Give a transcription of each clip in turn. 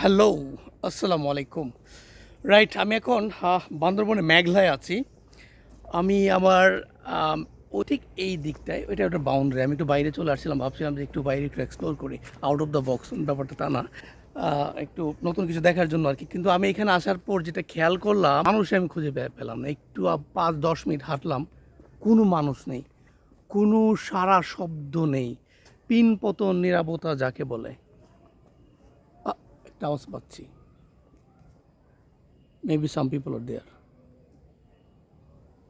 Hello, আসসালামু আলাইকুম। Right আমি এখন বান্দরবনে মেঘলায় আছি। আমি আমার ঠিক এই দিকটায়, ওইটা একটা বাউন্ডারি আমি একটু বাইরে চলে আসছিলাম, ভাবছিলাম যে একটু বাইরে একটু এক্সপ্লোর করি। আউট অফ দ্য বক্স ব্যাপারটা তা না। একটু নতুন কিছু দেখার জন্য আর কি। কিন্তু আমি এখানে আসার পর যেটা খেয়াল করলাম, মানুষ আমি খুঁজে পেলাম না। একটু পাঁচ, দশ মিনিট হাঁটলাম, কোনো মানুষ নেই, কোনো সারা শব্দ নেই। পিন পতন নিরাপত্তা যাকে বলে। আওয়াজ পাচ্ছি। মেবি সাম পিপল আর দেয়ার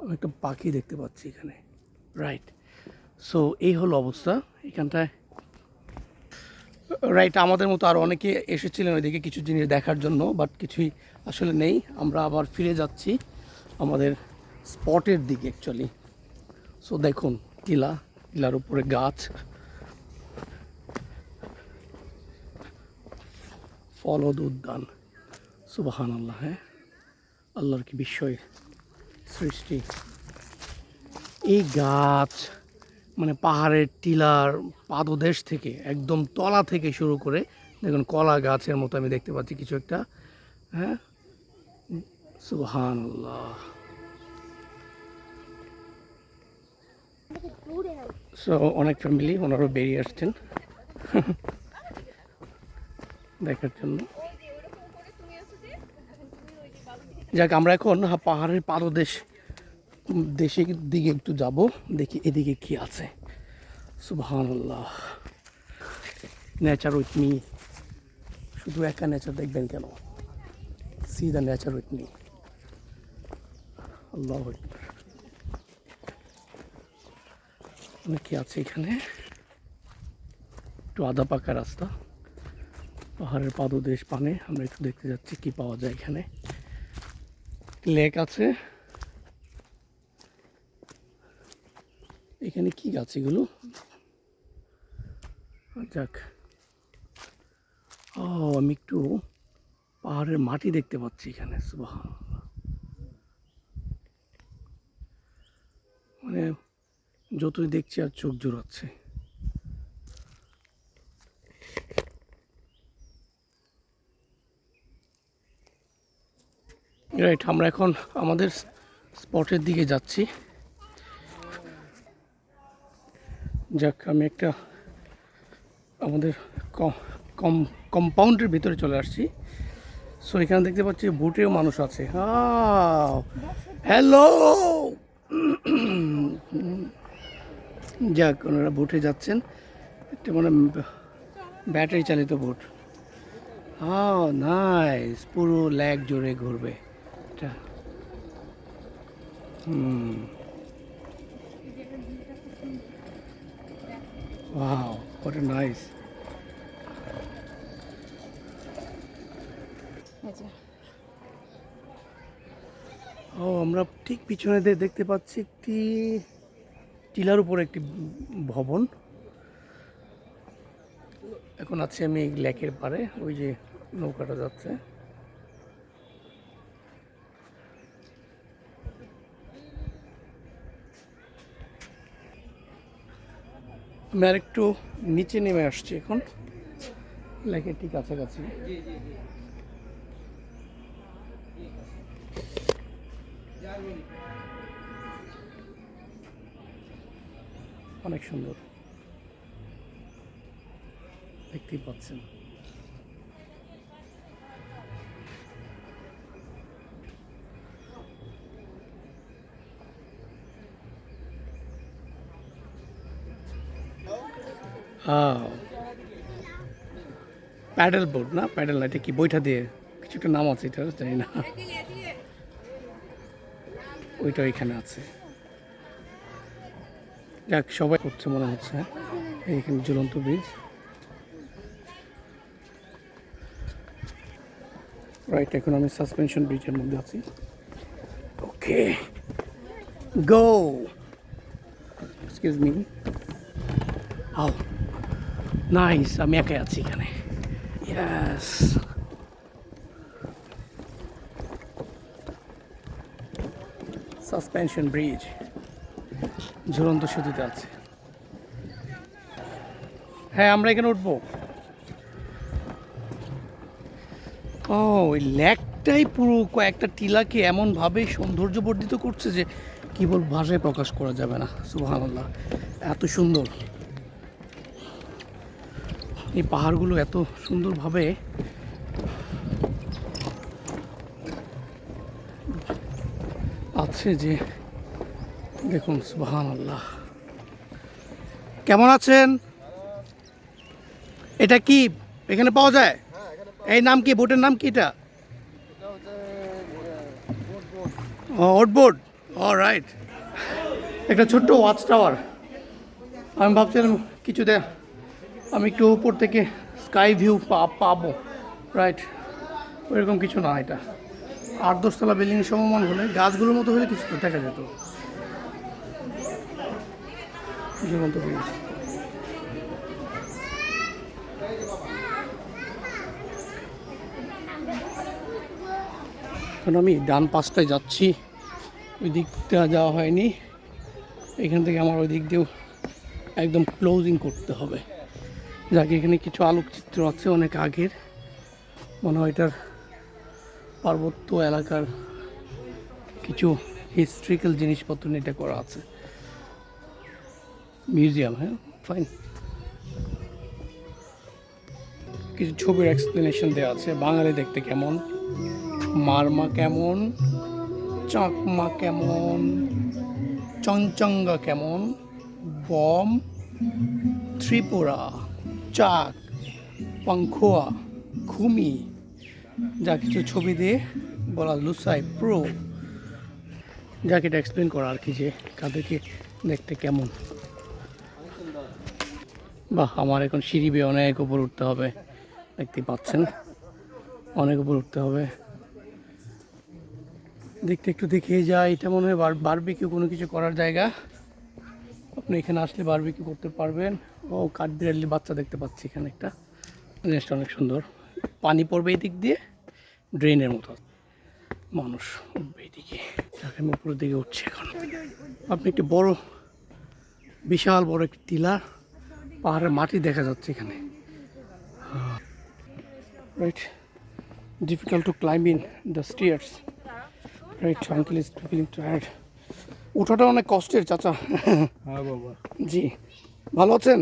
আমি একটা পাখি দেখতে পাচ্ছি এখানে। রাইট সো এই হলো অবস্থা এখানটায়। রাইট আমাদের মতো আরও অনেকে এসেছিলেন ওইদিকে কিছু জিনিস দেখার জন্য বাট কিছুই আসলে নেই। আমরা আবার ফিরে যাচ্ছি আমাদের স্পটের দিকে অ্যাকচুয়ালি সো দেখুন, টিলা, টিলার উপরে গাছ। ফলদ উদ্যান। সুবাহান আল্লাহ হ্যাঁ? আল্লাহর কি বিস্ময় সৃষ্টি। এই গাছ মানে পাহাড়ের টিলার পাদদেশ থেকে একদম তলা থেকে শুরু করে দেখুন কলা গাছের মতো আমি দেখতে পাচ্ছি কিছু একটা হ্যাঁ? সুবহান আল্লাহ সো অনেক ফ্যামিলি ওনারাও বেরিয়ে আসছেন। দেখার জন্য। যাক, আমরা এখন পাহাড়ের পাদদেশ দেশের দিকে একটু যাব, দেখি এদিকে কি আছে। সুবহানাল্লাহ। নেচার উইথ মি শুধু একা নেচার দেখবেন কেন? See the nature with me Allah. অনেক কি আছে এখানে? একটু আধা পাকা রাস্তা। পাহাড়ের পাদদেশ পানে আমরা একটু দেখতে যাচ্ছি কি পাওয়া যায় এখানে। লেক আছে। এখানে কি গাছ এগুলো? যাক। ও আমি একটু পাহাড়ের মাটি দেখতে পাচ্ছি এখানে, সুবহানাল্লাহ। মানে যতই দেখছি আর চোখ জোড়াচ্ছে। রাইট আমরা এখন আমাদের স্পটের দিকে যাচ্ছি। যাক, আমি একটা আমাদের কম কম্পাউন্ডের ভিতরে চলে আসছি। সো এখানে দেখতে পাচ্ছি বুটেও মানুষ আছে। হ্যালো যাক, ওনারা বুটে যাচ্ছেন। একটা মানে ব্যাটারি চালিত বুট। হ্যাঁ নাইস পুরো ল্যাগ জোরে ঘুরবে। এটা হুম। ওয়াও হোয়াট এ নাইস ও আমরা ঠিক পিছনে দিয়ে দেখতে পাচ্ছি একটি টিলার উপর একটি ভবন। এখন আছি আমি লেকের পারে ওই যে নৌকাটা যাচ্ছে। আমি আর একটু নিচে নেমে আসছি এখন। লেকের ঠিক কাছাকাছি। অনেক সুন্দর। দেখতেই পাচ্ছেন। প্যাডেল বোর্ড না? প্যাডেল না, এটা কি বইটা দিয়ে? কিছু একটা নাম আছে এটা জানি না। ওইটা ওইখানে আছে। যাক, সবাই করছে মনে হচ্ছে? এইখানে ঝুলন্ত ব্রিজ রাইট এখন আমি সাসপেনশন ব্রিজের মধ্যে আছি। ওকে গো এক্সকিউজ মি আও নাইস আমি একাই আছি এখানে। ইয়াস সাসপেনশন ব্রিজ ঝুলন্ত সেতুতে আছে। হ্যাঁ আমরা এখানে উঠবো। ও, ওই ল্যাকটাই পুরো কয়েকটা টিলাকে এমনভাবে সৌন্দর্য বর্ধিত করছে যে কি বল ভাষায় প্রকাশ করা যাবে না। সুবহানাল্লাহ। এত সুন্দর। এই পাহাড়গুলো এত সুন্দরভাবে আছে যে, দেখুন সুবহান আল্লাহ কেমন আছেন? এটা কি এখানে পাওয়া যায়? এই নাম কি? বোটের নাম কি এটা? ওটবোর্ড ও রাইট একটা ছোট্ট ওয়াচ টাওয়ার আমি ভাবছিলাম কিছু দে আমি একটু উপর থেকে স্কাই ভিউ পাবো রাইট ওইরকম কিছু না এটা। আট দশতলা বিল্ডিং সমমান হলে গাছগুলোর মতো হলে কিছু দেখা যেত। এখন আমি ডান পাশটায় যাচ্ছি। ওই দিকটা যাওয়া হয়নি। এখান থেকে আমার ওই দিক দিয়েও একদম ক্লোজিং করতে হবে। যাকে, এখানে কিছু আলোকচিত্র আছে অনেক আগের। মনে হয় এটার পার্বত্য এলাকার কিছু হিস্ট্রিক্যাল জিনিসপত্র নিয়ে এটা করা আছে। মিউজিয়াম হ্যাঁ? ফাইন কিছু ছবির এক্সপ্লেনেশন দেওয়া আছে। বাঙালি দেখতে কেমন? মারমা কেমন? চাকমা কেমন? চংচঙ্গা কেমন? বম? ত্রিপুরা। চাক, পাংখোয়া, খুমি, যা কিছু ছবি দিয়ে বলা লুসাই প্রো। যাকে এটা এক্সপ্লেন করা আর কি যে কাদেরকে দেখতে কেমন। বাহ, আমার এখন সিঁড়ি বেয়ে অনেক উপর উঠতে হবে। দেখতে পাচ্ছেন, অনেক উপর উঠতে হবে। দেখতে একটু দেখে যায় এটা মনে হয় বারবিকিউ কোনো কিছু করার জায়গা। আপনি এখানে আসলে বারবিকিউ করতে পারবেন। ও কাঠবিড়ালি বাচ্চা দেখতে পাচ্ছি এখানে একটা। জিনিসটা অনেক সুন্দর। পানি পড়বে এই দিক দিয়ে ড্রেনের মতো মানুষ উঠবে এইদিকে যাকে আমি উপরের দিকে উঠছি এখন। আপনি একটি বড় বিশাল বড় একটি টিলা পাহাড়ের মাটি দেখা যাচ্ছে এখানে। Right difficult to climb in the stairs right uncle is feeling tired ওঠাটা অনেক কষ্টের চাচা। হ্যাঁ বাবা। জি। ভালো আছেন?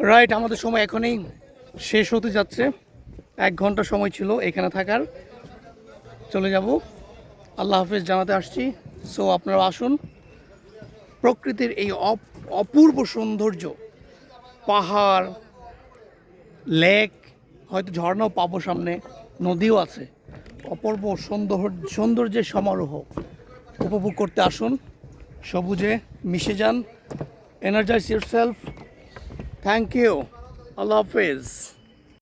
রাইট আমাদের সময় এখনই শেষ হতে যাচ্ছে। এক ঘণ্টা সময় ছিল এখানে থাকার। চলে যাব। আল্লাহ হাফেজ, জানাতে আসছি। সো আপনারা আসুন। প্রকৃতির এই অপ- অপূর্ব সৌন্দর্য, পাহাড়, লেক, হয়তো ঝর্ণাও পাবো সামনে, নদীও আছে। অপূর্ব সুন্দর সৌন্দর্যের সমারোহ। উপভোগ করতে আসুন। সবুজে মিশে যান। Energize yourself thank you Allah হাফেজ